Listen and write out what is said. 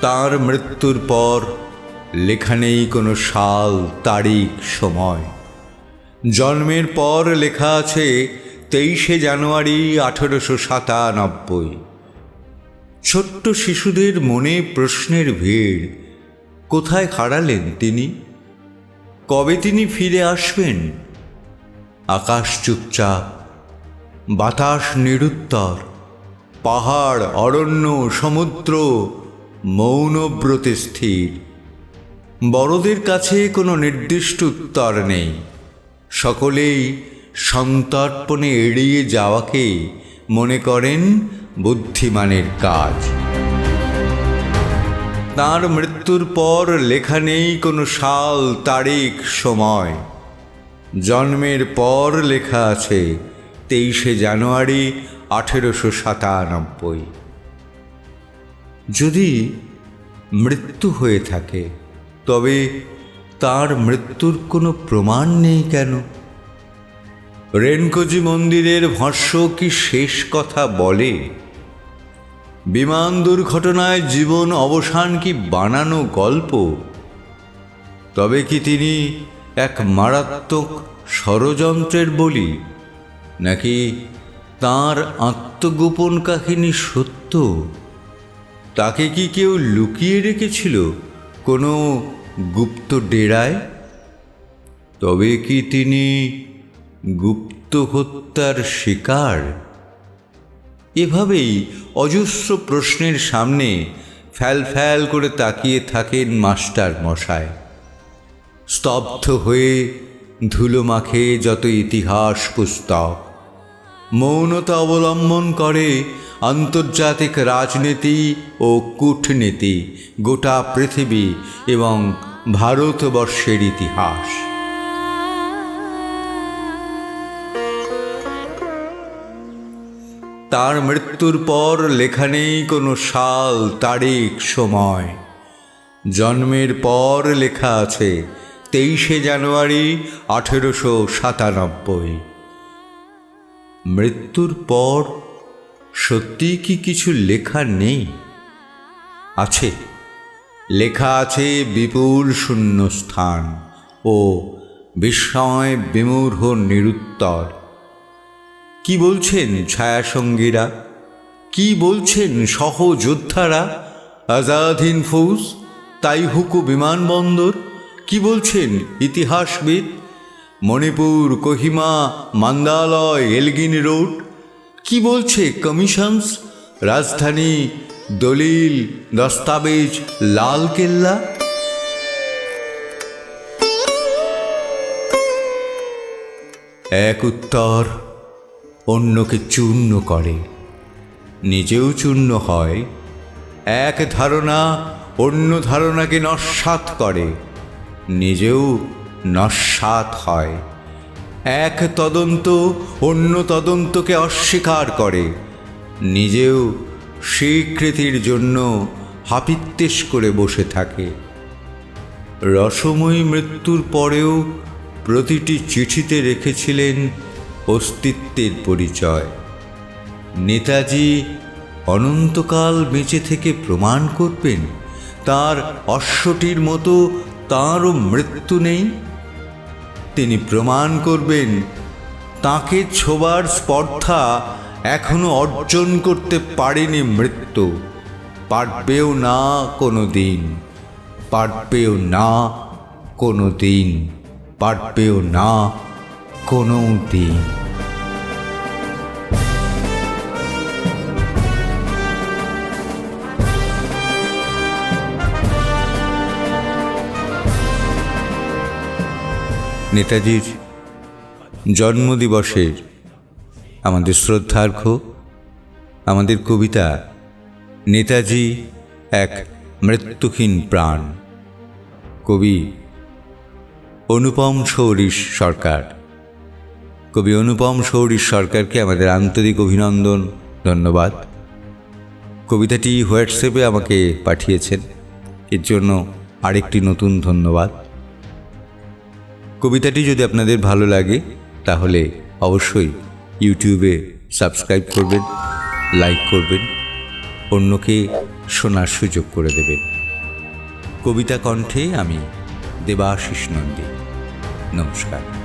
তার মৃত্যুর পর লেখা নেই কোনো সাল তারিখ সময়। জন্মের পর লেখা আছে তেইশে জানুয়ারি আঠেরোশো সাতানব্বই। ছোট্ট শিশুদের মনে প্রশ্নের ভিড়। কোথায় হারালেন তিনি? কবে তিনি ফিরে আসবেন? আকাশ চুপচাপ, বাতাস নিরুত্তর, পাহাড়, অরণ্য, সমুদ্র, মৌনব্রতে স্থির। বড়দের কাছে কোনো নির্দিষ্ট উত্তর নেই। সকলেই সন্তর্পণে এড়িয়ে যাওয়াকে মনে করেন বুদ্ধিমানের কাজ। তার মৃত্যুর পর লেখা নেই কোনো সাল, তারিখ, সময়। জন্মের পর লেখা আছে তেইশে জানুয়ারি আঠেরোশো সাতানব্বই। যদি মৃত্যু হয়ে থাকে, তবে তার মৃত্যুর কোনো প্রমাণ নেই কেন? রেনকোজি মন্দিরের ভস্য কি শেষ কথা বলে? বিমান দুর্ঘটনায় জীবন অবসান কি বানানো গল্প? তবে কি তিনি এক মারাত্মক ষড়যন্ত্রের বলি? নাকি তার আত্মগোপন কাহিনী সত্য? তাকে কি কেউ লুকিয়ে রেখেছিল কোনো গুপ্ত ডেরায়? তবে কি তিনি গুপ্ত হত্যার শিকার? এভাবেই অজস্র প্রশ্নের সামনে ফ্যাল ফ্যাল করে তাকিয়ে থাকেন মাস্টার মশায় স্তব্ধ হয়ে ধুলো মাখে যত ইতিহাস পুস্তক। মৌনতা অবলম্বন করে আন্তর্জাতিক রাজনীতি ও কূটনীতি গোটা পৃথিবী এবং ভারতবর্ষের ইতিহাস। তার মৃত্যুর পর লেখা নেই কোনো সাল, তারিখ, সময়। জন্মের পর লেখা আছে, তেইশে জানুয়ারি আঠেরোশো সাতানব্বই। মৃত্যুর পর সত্যি কি কিছু লেখা নেই? আছে। লেখা আছে বিপুল শূন্যস্থান ও বিস্ময় বিমূঢ় নিরুত্তর। কি বলছেন ছায়াসঙ্গীরা? কি বলছেন সহযোদ্ধারা? আজাদিন ফৌজ, তাইহুকু বিমানবন্দর, কি বলছেন ইতিহাসবিদ? Manipur Kohima Mandalay Elgin road, কি বলছে কমিশনস? রাজধানী দলিল দস্তাবেজ লাল কেল্লা? এক উত্তর। অন্যকে চূর্ণ করে। নিজেও চূর্ণ হয়, এক ধারণা অন্য ধারণাকে নস্বাত করে, নিজেও নস্বাত হয়। এক তদন্ত অন্য তদন্তকে অস্বীকার করে, নিজেও স্বীকৃতির জন্য হাপিত্তেশ করে বসে থাকে। রসময়ী মৃত্যুর পরেও প্রতিটি চিঠিতে রেখেছিলেন অস্তিত্বের পরিচয়। নেতাজি অনন্তকাল বেঁচে থেকে প্রমাণ করবেন, তার অশ্বটির মতো তাঁরও মৃত্যু নেই। তিনি প্রমাণ করবেন, তাকে ছোবার স্পর্ধা এখনও অর্জন করতে পারেনি মৃত্যু। পারবেও না কোনো দিন পারবেও না কোনো দিন পারবেও না কোনো দিন নেতাজির জন্মদিবসের আমাদের শ্রদ্ধার্ঘ, আমাদের কবিতা, নেতাজি এক মৃত্যুহীন প্রাণ। কবি অনুপম সৌরিশ সরকার। কবি অনুপম শৌরী সরকারকে আমাদের আন্তরিক অভিনন্দন, ধন্যবাদ। কবিতাটি হোয়াটসঅ্যাপে আমাকে পাঠিয়েছেন। এর জন্য আরেকটি নতুন ধন্যবাদ। কবিতাটি যদি আপনাদের ভালো লাগে, তাহলে অবশ্যই ইউটিউবে সাবস্ক্রাইব করবেন, লাইক করবেন, অন্যকে শোনার সুযোগ করে দেবেন। কবিতা কণ্ঠে আমি দেবাশিস নন্দী। নমস্কার।